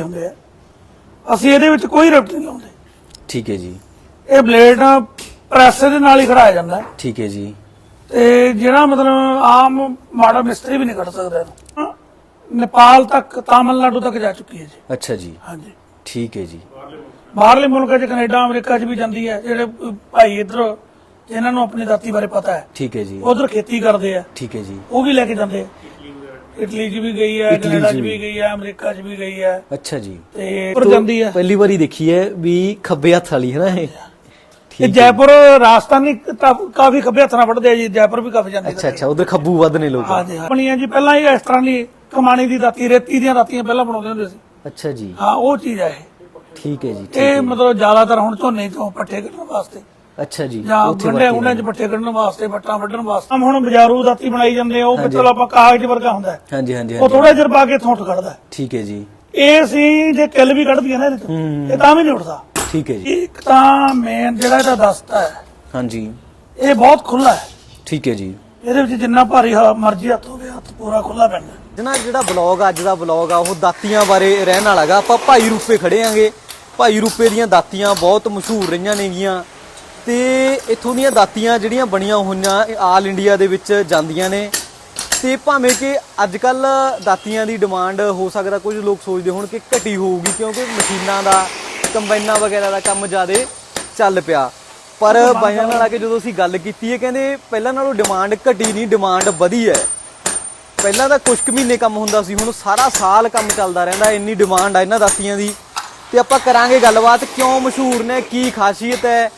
ਹੁੰਦੇ ਆ। ਅਸੀਂ ਇਹਦੇ ਵਿੱਚ ਕੋਈ ਰਿਫਟ ਨਹੀਂ ਲਾਉਂਦੇ। ਠੀਕ ਹੈ ਜੀ। ਇਹ ਬਲੇਡ ਪ੍ਰੈਸ ਦੇ ਨਾਲ ਹੀ ਖੜਾਇਆ ਜਾਂਦਾ ਠੀਕ ਹੈ ਜੀ। ਤੇ ਜਿਹੜਾ ਮਤਲਬ ਆਮ ਮਾੜਾ ਮਿਸਤਰੀ ਵੀ ਨਹੀਂ ਕੱਢ ਸਕਦਾ ਇਹਨੂੰ। ਨੇਪਾਲ ਤੱਕ ਤਾਮਿਲਨਾਡੂ ਤੱਕ ਜਾ ਚੁੱਕੀ ਹੈ ਜੀ। ਅੱਛਾ ਜੀ। ਹਾਂਜੀ। ਠੀਕ ਹੈ ਜੀ। ਬਾਹਰਲੇ ਮੁਲਕਾਂ 'ਚ ਕੈਨੇਡਾ ਅਮਰੀਕਾ 'ਚ ਵੀ ਜਾਂਦੀ ਹੈ। ਜਿਹੜੇ ਭਾਈ ਇਧਰ ਜਿਨ੍ਹਾਂ ਨੂੰ ਆਪਣੀ ਦਾਤੀ ਬਾਰੇ ਪਤਾ ਹੈ। ਠੀਕ ਹੈ ਜੀ। ਉਧਰ ਖੇਤੀ ਕਰਦੇ ਆ। ਠੀਕ ਹੈ ਜੀ। ਉਹ ਵੀ ਲੈ ਕੇ ਜਾਂਦੇ ਆ। ਇਟਲੀ 'ਚ ਵੀ ਗਈ ਹੈ ਇਟਲੀ 'ਚ ਕੈਨੇਡਾ 'ਚ ਵੀ। ਵੀ। ਗਈ ਹੈ ਅਮਰੀਕਾ 'ਚ ਵੀ ਗਈ ਹੈ ਅੱਛਾ ਜੀ। ਤੇ ਉੱਪਰ ਜਾਂਦੀ ਹੈ ਪਹਿਲੀ ਵਾਰੀ ਦੇਖੀ ਹੈ ਵੀ ਖੱਬੇ ਹੱਥ ਵਾਲੀ ਹੈ ਨਾ ਇਹ? ਠੀਕ ਹੈ। ਜੈਪੁਰ ਰਾਜਸਥਾਨੀ ਤਾਂ ਕਾਫੀ ਖੱਬੇ ਹੱਥ ਨਾਲ ਵੱਢਦੇ ਆ ਜੀ ਜੈਪੁਰ ਵੀ ਕਾਫੀ ਜਾਂਦੇ ਅੱਛਾ ਅੱਛਾ ਉਧਰ ਖੱਬੂ ਵੱਧ ਨੇ ਲੋਕ। ਹਾਂਜੀ ਹਾਂ। ਬਣੀਆਂ ਜੀ ਪਹਿਲਾਂ ਹੀ ਇਸ ਤਰ੍ਹਾਂ ਦੀ ਕਮਾਣੀ ਦੀ ਦਾਤੀ ਰੇਤੀ ਦੀਆਂ ਦਾਤੀਆਂ ਪਹਿਲਾਂ ਬਣਾਉਂਦੇ ਹੁੰਦੇ ਸੀ। ਅੱਛਾ ਜੀ। ਹਾਂ ਉਹ ਚੀਜ਼ ਹੈ ਠੀਕ ਹੈ ਜੀ ਠੀਕ ਇਹ ਮਤਲਬ ਜ਼ਿਆਦਾਤਰ ਹੁਣ ਝੋਨੇ ਚੋਂ ਪੱਠੇ ਕੱਢਣ ਵਾਸਤੇ। ਅੱਛਾ ਜੀ ਜਾਂ ਉੱਥੇ ਗੰਡੇ ਗੁੰਡੇ ਚ ਪੱਠੇ ਕੱਢਣ ਵਾਸਤੇ ਵੱਟਾਂ ਵੱਢਣ ਵਾਸਤੇ। ਆਮ ਹੁਣ ਬਾਜ਼ਾਰੂ ਦਾਤੀ ਬਣਾਈ ਜਾਂਦੇ ਆ ਉਹ ਪਿੱਤਲ ਆਪਾਂ ਕਾਗਜ਼ ਵਰਗਾ ਹੁੰਦਾ ਹੈ। ਹਾਂਜੀ ਹਾਂਜੀ ਉਹ ਥੋੜਾ ਜਿਹਾ ਪਾ ਕੇ ਥੋਂਟ ਕੱਢਦਾ ਹੈ। ਠੀਕ ਹੈ ਜੀ। ਇਹ ਸੀ ਜੇ ਕਿੱਲ ਵੀ ਕੱਢਦੀਆਂ ਨਾ ਇਹਦੇ ਹੂੰ। ਇਹ ਤਾਂ ਵੀ ਨਹੀਂ ਉੱਠਦਾ। ਠੀਕ ਹੈ ਜੀ। ਇੱਕ ਤਾਂ ਮੇਨ ਜਿਹੜਾ ਇਹਦਾ ਦਸਤਾ ਹੈ ਹਾਂਜੀ। ਇਹ ਬਹੁਤ ਖੁੱਲਾ ਹੈ। ਠੀਕ ਹੈ ਜੀ। ਇਹਦੇ ਵਿੱਚ ਜਿੰਨਾ ਭਾਰੀ ਹ- ਮਰਜ਼ੀ ਹੱਥ ਹੋਵੇ ਹੱਥ ਪੂਰਾ ਖੁੱਲਾ ਪੈਂਦਾ ਜਨਾ ਜਿਹੜਾ ਬਲੌਗ ਅੱਜ ਦਾ ਬਲੌਗ ਆ ਉਹ ਦਾਤੀਆਂ ਬਾਰੇ ਰਹਿਣ ਵਾਲਾਗਾ ਆਪਾਂ ਭਾਈ ਰੂਪੇ ਖੜੇ ਆਂਗੇ ਭਾਈ ਰੂਪੇ ਦੀਆਂ ਦਾਤੀਆਂ ਬਹੁਤ ਮਸ਼ਹੂਰ ਰਹੀਆਂ ਨੇਗੀਆਂ। ਤੇ ਇਥੋਂ ਦੀਆਂ ਦਾਤੀਆਂ ਜਿਹੜੀਆਂ ਬਣੀਆਂ ਹੋਈਆਂ ਇਹ ਆਲ ਇੰਡੀਆ ਦੇ ਵਿੱਚ ਜਾਂਦੀਆਂ ਨੇ। ਤੇ ਭਾਵੇਂ ਕਿ ਅੱਜ ਕੱਲ ਦਾਤੀਆਂ ਦੀ ਡਿਮਾਂਡ ਹੋ ਸਕਦਾ ਕੁਝ ਲੋਕ ਸੋਚਦੇ ਹੋਣ ਕਿ ਘਟੀ ਹੋਊਗੀ ਕਿਉਂਕਿ ਮਸ਼ੀਨਾਂ ਦਾ ਕੰਬਾਈਨਾਂ ਵਗੈਰਾ ਦਾ ਕੰਮ ਜ਼ਿਆਦੇ ਚੱਲ ਪਿਆ। ਪਰ ਬਾਈਆਂ ਨਾਲ ਆ ਕੇ ਜਦੋਂ ਅਸੀਂ ਗੱਲ ਕੀਤੀ ਹੈ ਕਹਿੰਦੇ ਪਹਿਲਾਂ ਨਾਲੋਂ ਡਿਮਾਂਡ ਘਟੀ ਨਹੀਂ ਡਿਮਾਂਡ ਵਧੀ ਹੈ। ਪਹਿਲਾਂ ਤਾਂ ਕੁਝ ਕੁ ਮਹੀਨੇ ਕੰਮ ਹੁੰਦਾ ਸੀ ਹੁਣ ਸਾਰਾ ਸਾਲ ਕੰਮ ਚੱਲਦਾ ਰਹਿੰਦਾ ਇੰਨੀ ਡਿਮਾਂਡ ਆ ਇਹਨਾਂ ਦਾਤੀਆਂ ਦੀ। ਤੇ ਆਪਾਂ ਕਰਾਂਗੇ ਗੱਲਬਾਤ ਕਿਉਂ ਮਸ਼ਹੂਰ ਨੇ ਕੀ ਖਾਸੀਅਤ ਹੈ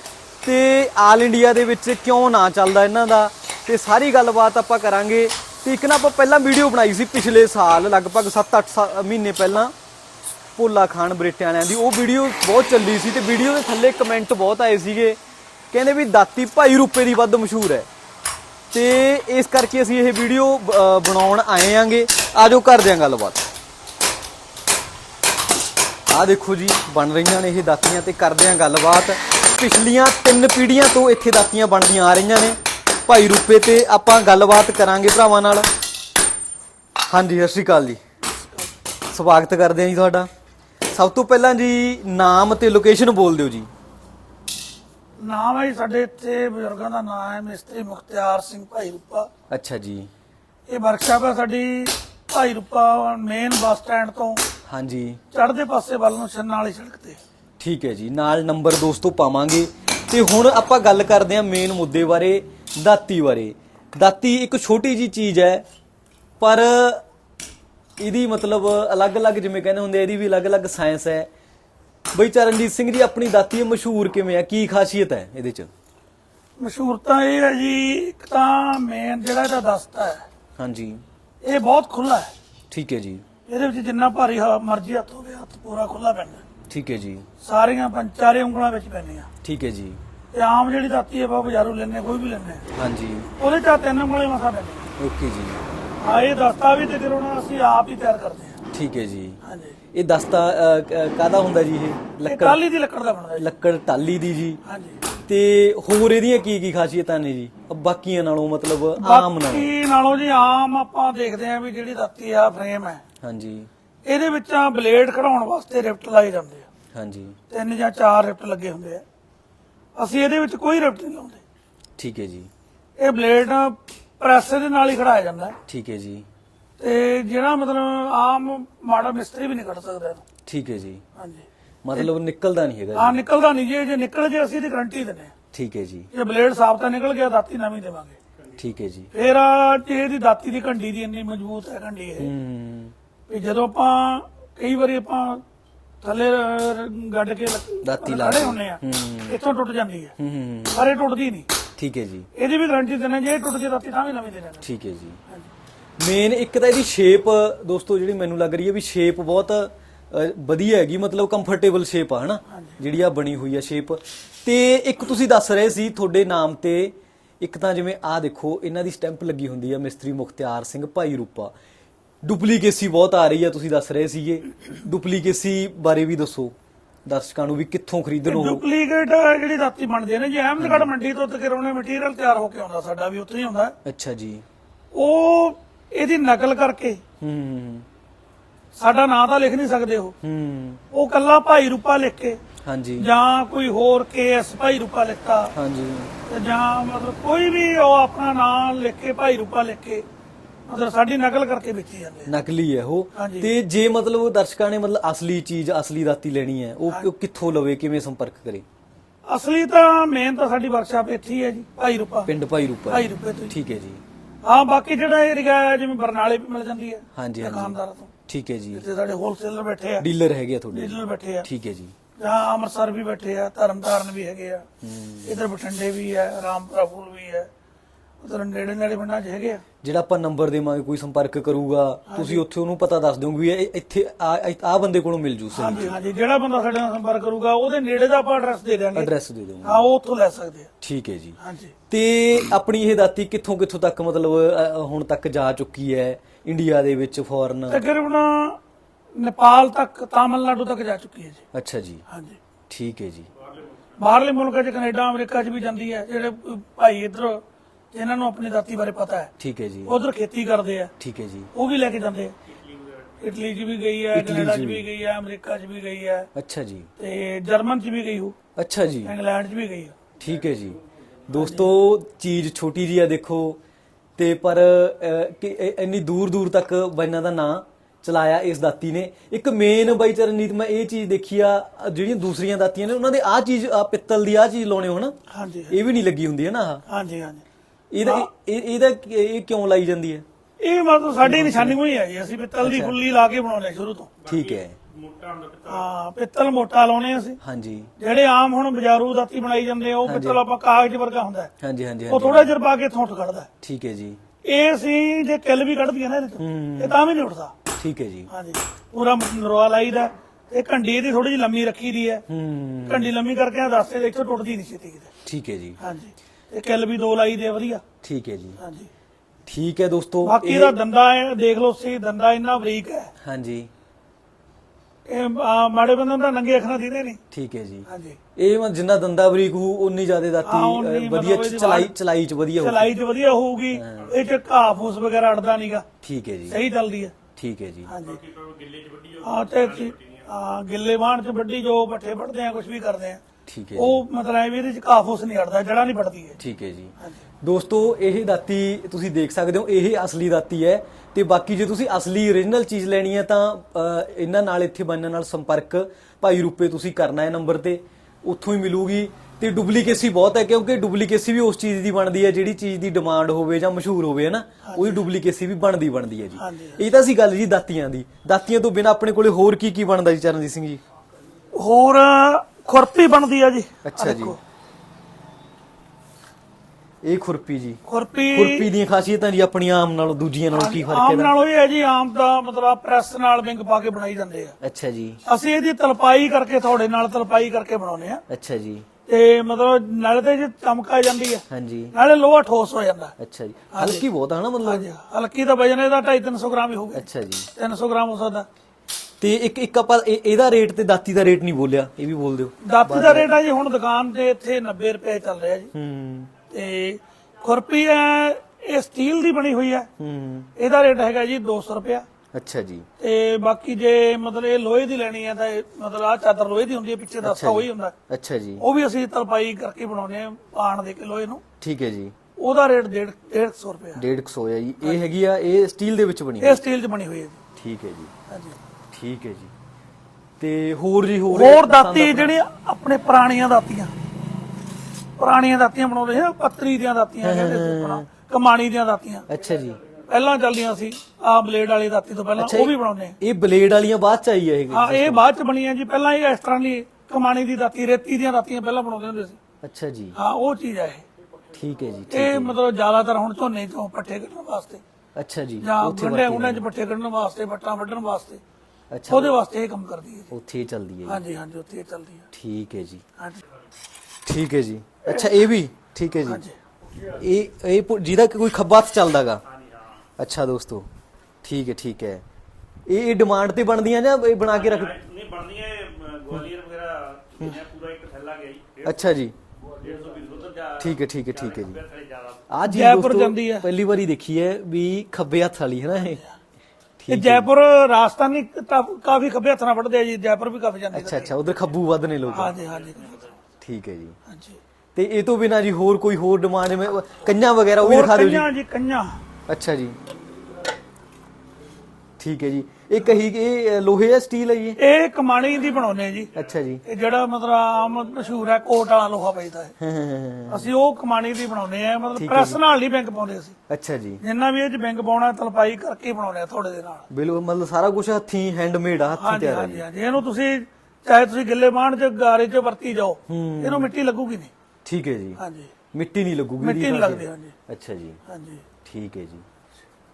ਤੇ ਆਲ ਇੰਡੀਆ ਦੇ ਵਿੱਚ ਕਿਉਂ ਨਾ ਚੱਲਦਾ ਇਹਨਾਂ ਦਾ? ਤੇ ਸਾਰੀ ਗੱਲਬਾਤ ਆਪਾਂ ਕਰਾਂਗੇ। ਤੇ ਇੱਕ ਨਾ ਆਪਾਂ ਪਹਿਲਾਂ ਵੀਡੀਓ ਬਣਾਈ ਸੀ ਪਿਛਲੇ ਸਾਲ, ਲਗਭਗ 7-8 ਮਹੀਨੇ ਪਹਿਲਾਂ। ਭੋਲਾ ਖਾਨ ਬਰੇਟੇ ਵਾਲਿਆਂ ਦੀ। ਉਹ ਵੀਡੀਓ ਬਹੁਤ ਚੱਲੀ ਸੀ ਤੇ ਵੀਡੀਓ ਦੇ ਥੱਲੇ ਕਮੈਂਟ ਬਹੁਤ ਆਏ ਸੀਗੇ। ਕਹਿੰਦੇ ਵੀ ਦਾਤੀ ਭਾਈ ਰੁਪਏ ਦੀ ਵੱਧ ਮਸ਼ਹੂਰ ਹੈ। ਤੇ ਇਸ ਕਰਕੇ ਅਸੀਂ ਇਹ ਵੀਡੀਓ ਬਣਾਉਣ ਆਏ ਆਂਗੇ ਆਜੋ ਕਰਦੇ ਆਂ ਗੱਲਬਾਤ। ਆ ਦੇਖੋ ਜੀ, ਬਣ ਰਹੀਆਂ ਨੇ ਇਹ ਦਾਤੀਆਂ ਤੇ ਕਰਦੇ ਆਂ ਗੱਲਬਾਤ। ਪਿਛਲੀਆਂ ਤਿੰਨ ਪੀੜ੍ਹੀਆਂ ਤੋਂ ਇੱਥੇ ਦਾਤੀਆਂ ਬਣਦੀਆਂ ਆ ਰਹੀਆਂ ਨੇ। ਭਾਈ ਰੂਪੇ ਤੇ ਆਪਾਂ ਗੱਲਬਾਤ ਕਰਾਂਗੇ ਭਰਾਵਾਂ ਨਾਲ। ਹਾਂਜੀ ਸਤਿ ਸ਼੍ਰੀ ਅਕਾਲ ਜੀ। ਸਵਾਗਤ ਕਰਦੇ ਆਂ ਜੀ ਤੁਹਾਡਾ। ਸਭ ਤੋਂ ਪਹਿਲਾਂ ਜੀ ਨਾਮ ਤੇ ਲੋਕੇਸ਼ਨ ਬੋਲ ਦਿਓ ਜੀ। ਨਾਮ ਹੈ ਜੀ ਸਾਡੇ ਇੱਥੇ ਬਜ਼ੁਰਗਾਂ ਦਾ ਨਾਮ ਹੈ ਮਿਸਤਰੀ ਮੁਖਤਿਆਰ ਸਿੰਘ ਭਾਈ ਰੂਪਾ। ਅੱਛਾ ਜੀ। ਇਹ ਵਰਕਸ਼ਾਪ ਹੈ ਸਾਡੀ ਭਾਈ ਰੂਪਾ ਮੇਨ ਬੱਸ ਸਟੈਂਡ ਤੋਂ। ਹਾਂਜੀ। ਚੜ੍ਹਦੇ ਪਾਸੇ ਵੱਲ ਨੂੰ ਛੰਨਾ ਵਾਲੀ ਸੜਕ ਤੇ। ਠੀਕ ਹੈ ਜੀ ਨਾਲ ਨੰਬਰ ਦੋਸਤੋ ਪਾਵਾਂਗੇ। ਤੇ ਹੁਣ ਆਪਾਂ ਗੱਲ ਕਰਦੇ ਹਾਂ ਮੇਨ ਮੁੱਦੇ ਬਾਰੇ ਦਾਤੀ ਬਾਰੇ। ਦਾਤੀ ਇੱਕ ਛੋਟੀ ਜੀ ਚੀਜ਼ ਹੈ ਪਰ ਇਹਦੀ ਮਤਲਬ ਅਲੱਗ-ਅਲੱਗ ਜਿਵੇਂ ਕਹਿੰਦੇ ਹੁੰਦੇ ਇਹਦੀ ਵੀ ਅਲੱਗ-ਅਲੱਗ ਸਾਇੰਸ ਹੈ। ਬਈ ਚਰਨਜੀਤ ਸਿੰਘ ਜੀ ਆਪਣੀ ਦਾਤੀ ਮਸ਼ਹੂਰ ਕਿਵੇਂ ਆ? ਕੀ ਖਾਸੀਅਤ ਹੈ ਇਹਦੇ ਚ? ਮਸ਼ਹੂਰ ਤਾਂ ਇਹ ਹੈ ਜੀ ਇੱਕ ਤਾਂ ਮੇਨ ਜਿਹੜਾ ਇਹਦਾ ਦਸਤਾ ਹੈ ਹਾਂਜੀ। ਇਹ ਬਹੁਤ ਖੁੱਲਾ ਹੈ। ਠੀਕ ਹੈ ਜੀ। ਇਹਦੇ ਵਿੱਚ ਜਿੰਨਾ ਭਾਰੀ ਹ- ਮਰਜ਼ੀ ਹੱਥ ਹੋਵੇ ਹੱਥ ਪੂਰਾ ਖੁੱਲਾ ਪੈਂਦਾ। ਠੀਕ ਹੈ ਜੀ। ਸਾਰੀਆਂ ਪੰਚਾਰੇ ਉਂਗਲਾਂ ਵਿੱਚ ਪੈਂਦੀਆਂ। ਠੀਕ ਹੈ ਜੀ। ਤੇ ਆਮ ਜਿਹੜੀ ਦਾਤੀ ਆਪਾਂ ਬਾਜ਼ਾਰੋਂ ਲੈਣੇ ਕੋਈ ਵੀ ਲੈਣੇ ਹਾਂਜੀ। ਉਹਦੇ ਚ ਤਿੰਨ ਉਂਗਲਾਂ ਮਸਾ ਪੈਂਦੀਆਂ ਓਕੇ ਜੀ। ਆ ਇਹ ਦਸਤਾ ਵੀ ਤੇ ਕਰਾਉਣਾ ਅਸੀਂ ਆਪ ਹੀ ਤਿਆਰ ਕਰਦੇ ਹਾਂ ਠੀਕ ਹੈ ਜੀ। ਹਾਂਜੀ। ਇਹ ਦਸਤਾ ਅ, ਕ- ਕਾਹਦਾ ਹੁੰਦਾ ਜੀ ਇਹ? ਲੱਕੜ? ਕਾਲੀ ਦੀ ਲੱਕੜ ਦਾ ਬਣਦਾ ਜੀ। ਲੱਕੜ ਟਾਲੀ ਦੀ ਜੀ। ਹਾਂਜੀ। ਤੇ ਹੋਰ ਇਹਦੀਆਂ ਕੀ ਕੀ ਖਾਸੀਅਤਾਂ ਨੇ ਜੀ? ਬਾਕੀਆਂ ਨਾਲੋਂ ਮਤਲਬ ਆਮ ਨਾਲੋਂ। ਬਾਕੀ ਨਾਲੋਂ ਜੀ ਆਮ ਆਪਾਂ ਦੇਖਦੇ ਆਂ ਵੀ ਜਿਹੜੀ ਦਾਤੀ ਆ ਫਰੇਮ ਹੈ। ਹਾਂਜੀ। ਇਹਦੇ ਵਿੱਚ ਆ ਬਲੇਡ ਖੜਾਉਣ ਵਾਸਤੇ ਰਿਫਟ ਲਾਏ ਜਾਂਦੇ ਹਾਂਜੀ। ਤਿੰਨ ਜਾਂ ਚਾਰ ਰਿਫਟ ਲੱਗੇ ਹੁੰਦੇ ਆ। ਅਸੀਂ ਇਹਦੇ ਵਿੱਚ ਕੋਈ ਰਿਫਟ ਨਹੀਂ ਲਾਉਂਦੇ। ਠੀਕ ਹੈ ਜੀ। ਇਹ ਬਲੇਡ ਪ੍ਰੈਸ ਦੇ ਨਾਲ ਹੀ ਖੜਾਇਆ ਜਾਂਦਾ ਹੈ। ਠੀਕ ਹੈ ਜੀ। ਤੇ ਜਿਹੜਾ ਮਤਲਬ ਆਮ ਮਾੜਾ ਮਿਸਤਰੀ ਵੀ ਨਹੀਂ ਕੱਢ ਸਕਦਾ ਇਹਨੂੰ ਠੀਕ ਹੈ ਜੀ। ਹਾਂਜੀ। ਮਤਲਬ ਨਿਕਲਦਾ ਨਹੀਂ ਹੈਗਾ ਆ ਨਿਕਲਦਾ ਨਹੀਂ ਜੇ। ਜੇ ਨਿਕਲ ਜੇ ਅਸੀਂ ਦੀ ਗਰੰਟੀ ਦਿੰਦੇ ਹਾਂ। ਠੀਕ ਹੈ ਜੀ। ਜੇ ਬਲੇਡ ਸਾਫ਼ ਤਾਂ ਨਿਕਲ ਗਿਆ ਦਾਤੀ ਨਵੀਂ ਦੇਵਾਂਗੇ। ਠੀਕ ਹੈ ਜੀ। ਫੇਰ ਆ ਜੇ ਇਹਦੀ ਦਾਤੀ ਦੀ ਘੰਡੀ ਦੀ ਇੰਨੀ ਮਜ਼ਬੂਤ ਹੈ ਘੰਡੀ ਇਹ। ਹੂੰ। ਵੀ ਜਦੋਂ ਆਪਾਂ ਕਈ ਵਾਰੀ ਆਪਾਂ ਥੱਲੇ ਗੱਡ ਕੇ ਦਾਤੀ ਲਾ ਖੜੇ। ਹੁੰਨੇ ਆ। ਇੱਥੋਂ ਟੁੱਟ ਜਾਂਦੀ ਹੈ। ਹੂੰ, ਹੂੰ ਹੂੰ। ਪਰ ਇਹ ਟੁੱਟਦੀ ਨਹੀਂ। ਠੀਕ ਹੈ ਜੀ। ਇਹਦੀ ਵੀ ਗਾਰੰਟੀ ਦਿੰਦੇ ਜੇ ਇਹ ਟੁੱਟ ਜੇ ਦਾਤੀ ਤਾਂ ਵੀ ਨਵੀਂ ਦੇ ਦੇਣਾ। ਠੀਕ ਹੈ ਜੀ। ਮੇਨ ਇੱਕ ਤਾਂ ਇਹਦੀ ਸ਼ੇਪ ਦੋਸਤੋ ਜਿਹੜੀ ਮੈਨੂੰ ਲੱਗ ਰਹੀ ਹੈ ਵੀ ਸ਼ੇਪ ਬਹੁਤ ਵਧੀਆ ਹੈਗੀ ਮਤਲਬ ਕੰਫਰਟੇਬਲ ਸ਼ੇਪ ਆ ਹਨਾ? ਜਿਹੜੀ ਆ ਬਣੀ ਹੋਈ ਆ ਸ਼ੇਪ ਤੇ ਇੱਕ ਤੁਸੀਂ ਦੱਸ ਰਹੇ ਸੀ ਤੁਹਾਡੇ ਨਾਮ ਤੇ ਇੱਕ ਤਾਂ ਜਿਵੇਂ ਆ ਦੇਖੋ ਇਹਨਾਂ ਦੀ ਸਟੈਂਪ ਲੱਗੀ ਹੁੰਦੀ ਆ ਮਿਸਤਰੀ ਮੁਖਤਿਆਰ ਸਿੰਘ ਭਾਈ ਰੂਪਾ। ਡੁਪਲੀਕੇਸੀ ਬਹੁਤ ਆ ਰਹੀ ਆ ਤੁਸੀਂ ਦੱਸ ਰਹੇ ਸੀਗੇ। ਡੁਪਲੀਕੇਸੀ ਬਾਰੇ ਵੀ ਦੱਸੋ। ਦਰਸ਼ਕਾਂ ਨੂੰ ਵੀ ਕਿੱਥੋਂ ਖਰੀਦਣ ਉਹ। ਡੁਪਲੀਕੇਟ ਜਿਹੜੀ ਦਾਤੀ ਬਣਦੀ ਹੈ ਨਾ ਜੀ ਅਹਿਮਦਗੜ੍ਹ ਮੰਡੀ ਤੋਂ ਤਕਰੀਬਨ ਮਟੀਰੀਅਲ ਤਿਆਰ ਹੋ ਕੇ ਆਉਂਦਾ ਸਾਡਾ ਵੀ ਉੱਥੇ ਹੀ ਹੈ। ਅੱਛਾ ਜੀ। ਉਹ ਇਹਦੀ ਨਕਲ ਕਰਕੇ ਹੂੰ ਹੂੰ, ਹੂੰ। ਸਾਡਾ ਨਾਂ ਤਾਂ ਲਿਖ ਨਹੀਂ ਸਕਦੇ ਉਹ। ਹੂੰ। ਉਹ ਕੱਲਾ ਭਾਈ ਰੂਪਾ ਲਿਖ ਕੇ ਹਾਂਜੀ। ਜਾਂ ਕੋਈ ਹੋਰ ਕੇਐਸ ਭਾਈ ਰੂਪਾ ਲਿਖਤਾ ਹਾਂਜੀ। ਤੇ ਜਾਂ ਮਤਲਬ ਕੋਈ ਵੀ ਉਹ ਆਪਣਾ ਨਾਮ ਲਿਖ ਕੇ ਭਾਈ ਰੂਪਾ ਲਿਖ ਕੇ ਮਤਲਬ ਸਾਡੀ ਨਕਲ ਕਰਕੇ ਵੇਚੀ ਜਾਂਦੇ ਆ। ਨਕਲੀ ਹੈ ਉਹ। ਹਾਂਜੀ। ਤੇ ਜੇ ਮਤਲਬ ਦਰਸ਼ਕਾਂ ਨੇ ਮਤਲਬ ਅਸਲੀ ਚੀਜ਼ ਅਸਲੀ ਦਾਤੀ ਲੈਣੀ ਹੈ ਉਹ ਉਹ ਕਿੱਥੋਂ ਲਵੇ ਕਿਵੇਂ ਸੰਪਰਕ ਕਰੇ? ਅਸਲੀ ਤਾਂ ਮੇਨ ਤਾਂ ਸਾਡੀ ਵਰਕਸ਼ਾਪ ਇੱਥੇ ਹੀ ਹੈ ਜੀ ਭਾਈ ਰੂਪਾ। ਪਿੰਡ ਭਾਈ ਰੂਪਾ। ਭਾਈ ਰੂਪੇ ਤੋਂ। ਠੀਕ ਹੈ ਜੀ। ਹਾਂ ਬਾਕੀ ਜਿਹੜਾ ਏਰੀਆ ਹੈ ਜਿਵੇਂ ਬਰਨਾਲੇ ਵੀ ਮਿਲ ਜਾਂਦੀ ਹੈ ਹਾਂਜੀ ਹਾਂਜੀ। ਦੁਕਾਨਦਾਰਾਂ ਤੋਂ। ਠੀਕ ਹੈ ਜੀ। ਜਿੱਥੇ ਸਾਡੇ ਹੋਲਸੇਲਰ ਬੈਠੇ ਆ। ਡੀਲਰ ਹੈਗੇ ਆ ਤੁਹਾਡੇ। ਡੀਲਰ ਬੈਠੇ ਆ। ਠੀਕ ਹੈ ਜੀ। ਜਾਂ ਅੰਮ੍ਰਿਤਸਰ ਵੀ ਬੈਠੇ ਆ ਤਰਨਤਾਰਨ ਵੀ ਹੈਗੇ ਆ। ਇਧਰ ਬਠਿੰਡੇ ਵੀ ਹੈ ਰਾਮਪੁਰਾ ਫੂਲ ਵੀ ਹੈ। ਉਧਰ ਨੇੜੇ ਨੇੜੇ ਪਿੰਡਾਂ 'ਚ ਹੈਗੇ ਆ। ਜਿਹੜਾ ਆਪਾਂ ਨੰਬਰ ਦੇਵਾਂਗੇ ਕੋਈ ਸੰਪਰਕ ਕਰੂਗਾ ਤੁਸੀਂ ਉੱਥੇ ਉਹਨੂੰ ਪਤਾ ਦੱਸ ਦਿਓਗੇ ਵੀ ਇਹ ਇੱਥੇ ਆ ਬੰਦੇ ਕੋਲੋਂ ਮਿਲ ਜੂ ਸਹੀ। ਹਾਂਜੀ ਹਾਂਜੀ। ਜਿਹੜਾ ਬੰਦਾ ਸਾਡੇ ਨਾਲ ਸੰਪਰਕ ਕਰੂਗਾ ਉਹਦੇ ਨੇੜੇ ਦਾ ਆਪਾਂ ਐਡਰੈਸ ਦੇ ਦਿਆਂਗੇ। ਐਡਰੈਸ ਦੇ ਦਿਓ ਹਾਂ ਉਹ ਉੱਥੋਂ ਲੈ ਸਕਦੇ ਆ। ਠੀਕ ਹੈ ਜੀ। ਹਾਂਜੀ। ਤੇ ਆਪਣੀ ਇਹ ਦਾਤੀ ਕਿੱਥੋਂ ਕਿੱਥੋਂ ਤੱਕ ਮਤਲਬ ਅ, ਹੁਣ ਤੱਕ ਜਾ ਚੁੱਕੀ ਹੈ? ਇੰਡੀਆ ਦੇ ਵਿੱਚ ਫੋਰਨ ਤਕਰੀਬਨ ਨੇਪਾਲ ਤੱਕ ਤਾਮਿਲਨਾਡੂ ਤੱਕ ਜਾ ਚੁੱਕੀ ਹੈ ਜੀ। ਅੱਛਾ ਜੀ। ਹਾਂਜੀ। ਠੀਕ ਹੈ ਜੀ। ਬਾਹਰਲੇ ਮੁਲਕਾਂ 'ਚ ਕੈਨੇਡਾ ਅਮਰੀਕਾ 'ਚ ਵੀ ਜਾਂਦੀ ਹੈ। ਜਿਹੜੇ ਭਾਈ ਇਧਰ ਜਿਨ੍ਹਾਂ ਨੂੰ ਆਪਣੀ ਦਾਤੀ ਬਾਰੇ ਪਤਾ ਹੈ। ਠੀਕ ਹੈ ਜੀ। ਉਧਰ ਖੇਤੀ ਕਰਦੇ ਆ। ਠੀਕ ਹੈ ਜੀ। ਉਹ ਵੀ ਲੈ ਕੇ ਜਾਂਦੇ ਆ। ਇਟਲੀ 'ਚ ਵੀ ਗਈ ਹੈ ਕੈਨੇਡਾ 'ਚ ਵੀ। ਗਈ ਹੈ ਅਮਰੀਕਾ 'ਚ ਵੀ ਗਈ ਹੈ। ਅੱਛਾ ਜੀ। ਤੇ ਜਰਮਨ 'ਚ ਵੀ ਗਈ ਹੋ ਅੱਛਾ ਜੀ। ਇੰਗਲੈਂਡ 'ਚ ਵੀ ਗਈ ਹੈ ਠੀਕ ਹੈ ਜੀ। ਦੋਸਤੋ ਚੀਜ਼ ਛੋਟੀ ਜੀ ਆ ਦੇਖੋ। ਤੇ ਪਰ ਕਿ ਇੰਨੀ ਦੂਰ ਦੂਰ ਤੱਕ ਬਾਈਨਾਂ ਦਾ ਨਾਂ ਚਲਾਇਆ ਇਸ ਦਾਤੀ ਨੇ। ਇੱਕ ਮੇਨ ਬਾਈ ਚਰਨਜੀਤ ਮੈਂ ਇਹ ਚੀਜ਼ ਦੇਖੀ ਆ ਅ, ਜਿਹੜੀਆਂ ਦੂਸਰੀਆਂ ਦਾਤੀਆਂ ਨੇ ਉਹਨਾਂ ਦੇ ਆ ਚੀਜ਼ ਆਹ ਪਿੱਤਲ ਦੀ ਆ ਚੀਜ਼ ਲਾਉਣੇ ਹੋ ਨਾ। ਹਾਂਜੀ। ਇਹ ਵੀ ਨਹੀਂ ਲੱਗੀ ਹੁੰਦੀ ਹੈ ਨਾ ਆਹ। ਹਾਂਜੀ ਹਾਂਜੀ। ਇਹਦਾ ਇਹ- ਇਹਦਾ ਕੀ- ਇਹ ਕਿਉਂ ਲਾਈ ਜਾਂਦੀ ਹੈ? ਇਹ ਮਤਲਬ ਸਾਡੀ ਨਿਸ਼ਾਨੀ ਹੋਈ ਹੈ ਜੀ। ਅਸੀਂ ਪਿੱਤਲ ਦੀ ਫੁੱਲੀ ਲਾ ਕੇ ਬਣਾਉਂਦੇ ਹਾਂ ਸ਼ੁਰੂ ਤੋਂ। ਠੀਕ ਹੈ। ਹਾਂ ਪਿੱਤਲ ਮੋਟਾ ਲਾਉਣੇ ਅਸੀਂ। ਹਾਂਜੀ। ਜਿਹੜੇ ਆਮ ਹੁਣ ਬਾਜ਼ਾਰੂ ਦਾਤੀ ਬਣਾਈ ਜਾਂਦੇ ਆ ਉਹ ਪਿੱਤਲ ਆਪਾਂ ਕਾਗਜ਼ ਵਰਗਾ ਹੁੰਦਾ ਹੈ। ਹਾਂਜੀ ਹਾਂਜੀ ਉਹ ਹਾਂਜੀ। ਥੋੜਾ ਜਿਹਾ ਪਾ ਕੇ ਥੋਂਠ ਕੱਢਦਾ ਹੈ। ਠੀਕ ਹੈ ਜੀ। ਇਹ ਅਸੀਂ ਜੇ ਕਿੱਲ ਵੀ ਕੱਢਦੀ ਨਾ ਇਹਦੇ ਤੋਂ ਇਹ ਤਾਂ ਵੀ ਨਹੀਂ ਉੱਠਦਾ। ਠੀਕ ਹੈ ਜੀ। ਹਾਂਜੀ। ਪੂਰਾ ਨਰਵਾ ਲਾਈਦਾ ਇਹ ਘੰਡੀ ਇਹਦੀ ਥੋੜੀ ਜਿਹੀ ਲੰਮੀ ਰੱਖੀ ਦੀ ਹੈ। ਹੂੰ। ਘੰਡੀ ਲੰਮੀ ਕਰਕੇ ਦੱਸਦੇ ਦੇਖੋ ਟੁੱਟਦੀ ਨਹੀਂ ਛੇਤੀ ਕਿਤੇ। ਠੀਕ ਹੈ ਜੀ। ਹਾਂਜੀ। ਇਹ ਕਿੱਲ ਵੀ ਦੋ ਲਾਈ ਦੇ ਵਧੀਆ। ਠੀਕ ਹੈ ਜੀ। ਹਾਂਜੀ। ਠੀਕ ਹੈ ਦੋਸਤੋ ਬਾਕੀ ਦਾ ਦੰਦਾ ਹੈ ਦੇਖ ਲਓ ਸੀ ਦੰਦਾ ਇੰਨਾ ਬਰੀਕ ਹੈ। ਹਾਂਜੀ। ਇਹ ਆ, ਮਾੜੇ ਬੰਦੇ ਨੂੰ ਤਾਂ ਨੰਗੇ ਅੱਖਰਾਂ ਦਿੰਦੇ ਨਹੀਂ। ਠੀਕ ਹੈ ਜੀ। ਹਾਂਜੀ। ਇਹ ਜਿੰਨਾ ਦੰਦਾ ਬਰੀਕ ਹੋਊ ਉਨੀ ਜ਼ਿਆਦਾ ਦਾਤੀ ਹਾਂ, ਵਧੀਆ ਇਹਦੀ ਚਲਾਈ ਚਲਾਈ ਚ ਵਧੀਆ ਹੋਊ ਚਲਾਈ ਤੇ ਵਧੀਆ ਹੋਊਗੀ। ਇਹ ਚ ਘਾਹ ਫੂਸ ਵਗੈਰਾ ਅੜਦਾ ਨਹੀਂਗਾ ਠੀਕ ਹੈ ਜੀ। ਸਹੀ ਚੱਲਦੀ ਹੈ। ਠੀਕ ਹੈ ਜੀ। ਹਾਂਜੀ। ਹਾਂ ਤੇ ਜੀ, ਹਾਂ ਗਿੱਲੇ ਬਾਣ ਚ ਵੱਡੀ ਜੋ ਪੱਠੇ ਵੱਢਦੇ ਆ ਕੁਝ ਵੀ ਕਰਦੇ ਆ। ਠੀਕ ਹੈ ਉਹ ਮਤਲਬ ਐ ਵੀ ਇਹਦੇ ਚ ਘਾਹ ਫੂਸ ਨਹੀਂ ਅੜਦਾ ਜੜਾ ਨਹੀਂ ਪੜਦੀ ਹੈ ਠੀਕ ਹੈ ਜੀ। ਦੋਸਤੋ ਇਹ ਦਾਤੀ ਤੁਸੀਂ ਦੇਖ ਸਕਦੇ ਹੋ ਇਹ ਅਸਲੀ ਦਾਤੀ ਹੈ। ਤੇ ਬਾਕੀ ਜੇ ਤੁਸੀਂ ਅਸਲੀ origignal ਚੀਜ਼ ਲੈਣੀ ਹੈ ਤਾਂ ਅ, ਇਹਨਾਂ ਨਾਲ ਇੱਥੇ ਬੰਨਣ ਨਾਲ ਸੰਪਰਕ ਭਾਈ ਰੂਪੇ ਤੁਸੀਂ ਕਰਨਾ ਹੈ ਨੰਬਰ ਤੇ। ਉੱਥੋਂ ਹੀ ਮਿਲੂਗੀ। ਤੇ ਡੁਪਲੀਕੇਸੀ ਬਹੁਤ ਹੈ ਕਿਉਂਕਿ ਡੁਪਲੀਕੇਸੀ ਵੀ ਉਸ ਚੀਜ਼ ਦੀ ਬਣਦੀ ਹੈ ਜਿਹੜੀ ਚੀਜ਼ ਦੀ ਡਿਮਾਂਡ ਹੋਵੇ ਜਾਂ ਮਸ਼ਹੂਰ ਹੋਵੇ ਹੈ ਨਾ? ਉਹਦੀ ਡੁਪਲੀਕੇਸੀ ਵੀ ਬਣਦੀ ਬਣਦੀ ਹੈ ਜੀ। ਇਹ ਤਾਂ ਸੀ ਗੱਲ ਜੀ ਦਾਤੀਆਂ ਦੀ। ਦਾਤੀਆਂ ਤੋਂ ਬਿਨਾ ਆਪਣੇ ਕੋਲੇ ਹੋਰ ਕੀ ਕੀ ਬਣਦਾ ਜੀ ਚਰਨਜੀਤ ਸਿੰਘ ਜੀ? ਹੋਰ ਖੁਰਪੀ ਬਣਦੀ ਆ ਜੀ। ਅੱਛਾ ਜੀ। ਇਹ ਖੁਰਪੀ ਜੀ। ਖੁਰਪੀ ਖੁਰਪੀ ਦੀਆਂ ਖਾਸੀਅਤਾਂ ਜੀ ਆਪਣੀ ਆਮ ਨਾਲੋਂ ਦੂਜੀਆਂ ਨਾਲੋਂ ਕੀ ਫ਼ਰਕ ਹੈ ਆਮ ਨਾਲੋਂ ਇਹ ਹੈ ਜੀ ਆਮ ਦਾ ਮਤਲਬ ਪ੍ਰੈਸ ਨਾਲ ਵਿੰਗ ਪਾ ਕੇ ਬਣਾਈ ਜਾਂਦੇ ਆ। ਅੱਛਾ ਜੀ। ਅਸੀਂ ਇਹਦੀ ਤਲਪਾਈ ਕਰਕੇ ਤੁਹਾਡੇ ਨਾਲ ਤਲਪਾਈ ਕਰਕੇ ਬਣਾਉਨੇ ਆ। ਅੱਛਾ ਜੀ। ਤੇ ਮਤਲਬ ਨਾਲੇ ਤੇ ਜੇ ਚਮਕ ਆ ਜਾਂਦੀ ਹੈ ਹਾਂਜੀ। ਨਾਲੇ ਲੋਹਾ ਠੋਸ ਹੋ ਜਾਂਦਾ। ਅੱਛਾ ਜੀ। ਹਲਕੀ ਬਹੁਤ ਹੈ ਨਾ ਮਤਲਬ। ਹਲਕੀ ਦਾ ਵਜਨ ਇਹਦਾ 2.5 300 ਗ੍ਰਾਮ ਹੀ ਹੋਊਗਾ। ਅੱਛਾ ਜੀ। 300 ਗ੍ਰਾਮ ਹੋ ਸਕਦਾ ਤੇ ਇੱਕ ਇੱਕ ਆਪਾਂ ਇਹ- ਇਹਦਾ ਰੇਟ ਤੇ ਦਾਤੀ ਦਾ ਰੇਟ ਨਹੀਂ ਬੋਲਿਆ ਇਹ ਵੀ ਬੋਲ ਦਿਓ ਦਾਤੀ ਦਾ ਰੇਟ ਆ ਜੀ ਹੁਣ ਦੁਕਾਨ ਤੇ ਇੱਥੇ 90 ਰੁਪਏ ਚੱਲ ਰਿਹਾ ਜੀ। ਹੂੰ। ਤੇ ਖੁਰਪੀ ਹੈ ਇਹ ਸਟੀਲ ਦੀ ਬਣੀ ਹੋਈ ਹੈ ਹੂੰ। ਇਹਦਾ ਰੇਟ ਹੈਗਾ ਜੀ 200 ਰੁਪਿਆ ਅੱਛਾ ਜੀ। ਤੇ ਬਾਕੀ ਜੇ ਮਤਲਬ ਇਹ ਲੋਹੇ ਦੀ ਲੈਣੀ ਹੈ ਤਾਂ ਇਹ ਮਤਲਬ ਆ ਚਾਦਰ ਲੋਹੇ ਦੀ ਹੁੰਦੀ ਹੈ ਪਿੱਛੇ ਦੱਸਾ ਉਹੀ ਹੁੰਦਾ। ਅੱਛਾ ਜੀ। ਉਹ ਵੀ ਅਸੀਂ ਤਲਪਾਈ ਕਰਕੇ ਬਣਾਉਨੇ ਆ ਪਾਣ ਦੇ ਕੇ ਲੋਹੇ ਨੂੰ। ਠੀਕ ਹੈ ਜੀ। ਉਹਦਾ ਰੇਟ 150 ਰੁਪਿਆ 150 ਹੈ ਜੀ। ਇਹ ਹੈਗੀ ਆ ਇਹ ਸਟੀਲ ਦੇ ਵਿੱਚ ਬਣੀ ਹੋਈ ਇਹ ਸਟੀਲ 'ਚ ਬਣੀ ਹੋਈ ਹੈ ਜੀ। ਠੀਕ ਹੈ ਜੀ। ਹਾਂਜੀ। ਠੀਕ ਹੈ ਜੀ। ਤੇ ਹੋਰ ਜੀ ਹੋਰ ਹੋਰ ਦਾਤੀ ਜਿਹੜੀਆਂ ਆਪਣੇ ਪੁਰਾਣੀਆਂ ਦਾਤੀਆਂ। ਪੁਰਾਣੀਆਂ ਦਾਤੀਆਂ ਬਣਾਉਂਦੇ ਸੀ ਨਾ ਪੱਤਰੀ ਦੀਆਂ ਦਾਤੀਆਂ ਕਹਿੰਦੇ ਸੀ ਆਪਣਾ ਕਮਾਣੀ ਦੀਆਂ ਦਾਤੀਆਂ। ਅੱਛਾ ਜੀ। ਪਹਿਲਾਂ ਚੱਲਦੀਆਂ ਸੀ ਆ ਬਲੇਡ ਵਾਲੀ ਦਾਤੀ ਤੋਂ ਪਹਿਲਾਂ ਉਹ ਵੀ ਬਣਾਉਂਦੇ ਆ ਇਹ ਬਲੇਡ ਵਾਲੀਆਂ ਬਾਅਦ ਚ ਆਈ ਹੈ ਇਹ ਹਾਂ ਇਹ ਬਾਅਦ ਚ ਬਣੀਆਂ ਜੀ। ਪਹਿਲਾਂ ਇਹ ਇਸ ਤਰ੍ਹਾਂ ਦੀ ਕਮਾਣੀ ਦੀ ਦਾਤੀ ਰੇਤੀ ਦੀਆਂ ਦਾਤੀਆਂ ਪਹਿਲਾਂ ਬਣਾਉਂਦੇ ਹੁੰਦੇ ਸੀ। ਅੱਛਾ ਜੀ। ਹਾਂ ਉਹ ਚੀਜ਼ ਆ ਇਹ। ਠੀਕ ਹੈ ਜੀ ਇਹ ਮਤਲਬ ਜ਼ਿਆਦਾਤਰ ਹੁਣ ਝੋਨੇ ਚੋਂ ਪੱਠੇ ਕੱਢਣ ਵਾਸਤੇ। ਅੱਛਾ ਜੀ ਜਾਂ ਉੱਥੇ ਗੁੰਡੇ ਗੁੰਡੇ ਚ ਪੱਠੇ ਕੱਢਣ ਵਾਸਤੇ ਬੱਟਾਂ ਵੱਢਣ ਵਾਸਤੇ। ਅੱਛਾ। ਉਹਦੇ ਵਾਸਤੇ ਇਹ ਕੰਮ ਕਰਦੀ ਹੈ ਜੀ। ਉੱਥੇ ਚੱਲਦੀ ਹੈ ਜੀ। ਹਾਂਜੀ ਹਾਂਜੀ ਉੱਥੇ ਇਹ ਚੱਲਦੀ ਹੈ। ਠੀਕ ਹੈ ਜੀ। ਹਾਂਜੀ। ਠੀਕ ਹੈ ਜੀ। ਅੱਛਾ ਇਹ ਵੀ ਠੀਕ ਹੈ ਜੀ। ਹਾਂਜੀ। ਇਹ ਇਹ ਪੁ- ਜਿਹਦਾ ਕਿ ਕੋਈ ਖੱਬਾ ਹੱਥ ਚੱਲਦਾਗਾ। ਅੱਛਾ ਦੋਸਤੋ ਠੀਕ ਹੈ ਠੀਕ ਹੈ। ਇਹ ਇਹ ਡਿਮਾਂਡ ਤੇ ਬਣਦੀਆਂ ਜਾਂ ਇਹ ਬਣਾ ਕੇ ਰੱਖ ਨਹੀਂ ਬਣਦੀਆਂ ਇਹ, ਅਮ, ਗਵਾਲੀਅਰ ਵਗੈਰਾ ਇਹ ਪੂਰਾ ਇੱਕ ਥੈਲਾ ਗਿਆ ਜੀ। ਅੱਛਾ ਜੀ। 150 ਵੀ ਦੁੱਧ ਜਾ ਠੀਕ ਹੈ ਠੀਕ ਹੈ ਠੀਕ ਹੈ ਜੀ। ਜ਼ਿਆਦਾ ਆ ਜੀ ਜੈਪੁਰ ਦੋਸਤੋ ਜਾਂਦੀ ਹੈ। ਪਹਿਲੀ ਵਾਰੀ ਦੇਖੀ ਹੈ ਵੀ ਖੱਬੇ ਹੱਥ ਵਾਲੀ ਹੈ ਨਾ ਇਹ? ਇਹ ਜੈਪੁਰ ਰਾਜਸਥਾਨੀ ਤਾਂ ਕਾਫੀ ਖੱਬੇ ਹੱਥ ਨਾਲ ਵੱਢਦੇ ਆ ਜੀ ਜੈਪੁਰ ਵੀ ਕਾਫੀ ਜਾਂਦੇ ਅੱਛਾ ਅੱਛਾ ਉਧਰ ਖੱਬੂ ਵੱਧ ਨੇ ਲੋਕ। ਹਾਂਜੀ ਹਾਂਜੀ। ਠੀਕ ਹੈ ਜੀ। ਹਾਂਜੀ। ਤੇ ਇਹ ਤੋਂ ਬਿਨਾ ਜੀ ਹੋਰ ਕੋਈ ਹੋਰ ਡਿਮਾਂਡ ਜਿਵੇਂ ਕੰਨਾਂ ਵਗੈਰਾ ਉਹ ਵੀ ਦਿਖਾ ਦਿਓ ਜੀ। ਕੰਨਿਆ ਜੀ ਕੰਨਿਆ ਅੱਛਾ ਜੀ। ਠੀਕ ਹੈ ਜੀ। ਇਹ ਕਹੀ ਇਹ ਲੋਹੇ ਜਾਂ ਸਟੀਲ ਹੈ ਜੀ? ਇਹ ਕਮਾਣੀ ਦੀ ਬਣਾਉਨੇ ਆ ਜੀ। ਅੱਛਾ ਜੀ। ਇਹ ਜਿਹੜਾ ਮਤਲਬ ਆਮ ਮਸ਼ਹੂਰ ਹੈ ਕੋਟ ਵਾਲਾ ਲੋਹਾ ਪੈਦਾ ਹੈ। ਅਸੀਂ ਉਹ ਕਮਾਣੀ ਦੀ ਬਣਾਉਨੇ ਆ ਮਤਲਬ ਪ੍ਰੈਸ ਨਾਲ ਨਹੀਂ ਬੈਂਕ ਪਾਉਂਦੇ ਅਸੀਂ। ਅੱਛਾ ਜੀ। ਜਿੰਨਾ ਵੀ ਇਹ ਚ ਬੈਂਕ ਪਾਉਣਾ ਤਲਪਾਈ ਕਰਕੇ ਬਣਾਉਨੇ ਆ ਥੋੜੇ ਦੇ ਨਾਲ। ਬਿਲਕੁਲ ਮਤਲਬ ਸਾਰਾ ਕੁਝ ਹੱਥੀਂ ਹੈਂਡਮੇਡ ਆ ਹੱਥੀਂ ਤਿਆਰ ਹੈ ਹਾਂਜੀ ਇਹਨੂੰ ਤੁਸੀਂ ਚਾਹੇ ਤੁਸੀਂ ਗਿੱਲੇ ਬਾਣ ਚ ਗਾਰੇ ਚ ਵਰਤੀ ਜਾਓ ਇਹਨੂੰ ਮਿੱਟੀ ਲੱਗੂਗੀ ਨਹੀਂ। ਠੀਕ ਹੈ ਜੀ। ਹਾਂਜੀ। ਮਿੱਟੀ ਨਹੀਂ ਲੱਗੂਗੀ ਮਿੱਟੀ ਨਹੀਂ। ਲੱਗਦੀ ਹਾਂਜੀ। ਅੱਛਾ ਜੀ। ਹਾਂਜੀ। ਠੀਕ ਹੈ ਜੀ।